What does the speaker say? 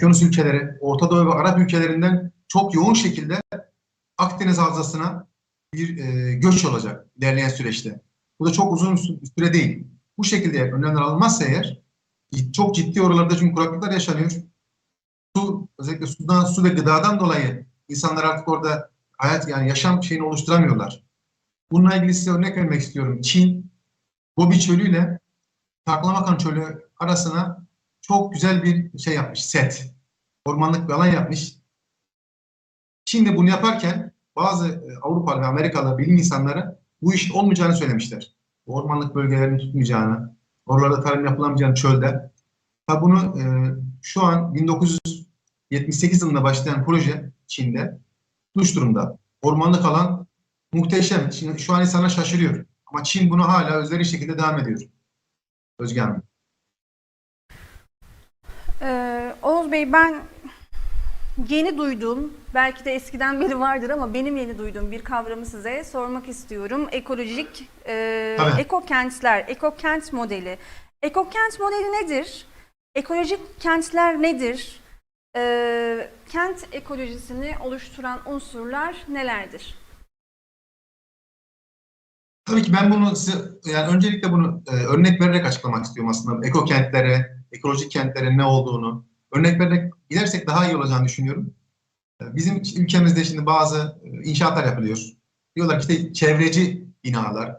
Okyanus ülkeleri, Orta Doğu ve Arap ülkelerinden çok yoğun şekilde Akdeniz Havzası'na bir e, göç olacak ilerleyen süreçte. Bu da çok uzun sü- süre değil. Bu şekilde önlemler alınmazsa eğer çok ciddi oralarda çünkü kuraklıklar yaşanıyor. Su, özellikle sudan, su ve gıdadan dolayı insanlar artık orada hayat yani yaşam şeyini oluşturamıyorlar. Bununla ilgili size örnek vermek istiyorum. Çin, Gobi Çölü ile Taklamakan Çölü arasına çok güzel bir şey yapmış, set. Ormanlık bir alan yapmış. De bunu yaparken bazı e, Avrupalı ve Amerikalı bilim insanları bu işin olmayacağını söylemişler. Ormanlık bölgelerin tutmayacağını, oralarda tarım yapılamayacağını çölde. Ha bunu e, şu an 1978 yılında başlayan proje Çin'de tutuş durumda. Ormanlık alan muhteşem. Şimdi şu an insanlar şaşırıyor. Ama Çin bunu hala özleri şekilde devam ediyor. Özge Hanım. Ee, Oğuz Bey ben yeni duyduğum, belki de eskiden beri vardır ama benim yeni duyduğum bir kavramı size sormak istiyorum. Ekolojik e, Tabii. ekokentler, ekokent modeli. Ekokent modeli nedir? Ekolojik kentler nedir? Ee, kent ekolojisini oluşturan unsurlar nelerdir? Tabii ki ben bunu size, yani öncelikle bunu e, örnek vererek açıklamak istiyorum aslında. Eko kentlere, ekolojik kentlere ne olduğunu örnek vererek gidersek daha iyi olacağını düşünüyorum. E, bizim ülkemizde şimdi bazı e, inşaatlar yapılıyor. Diyorlar ki işte çevreci binalar,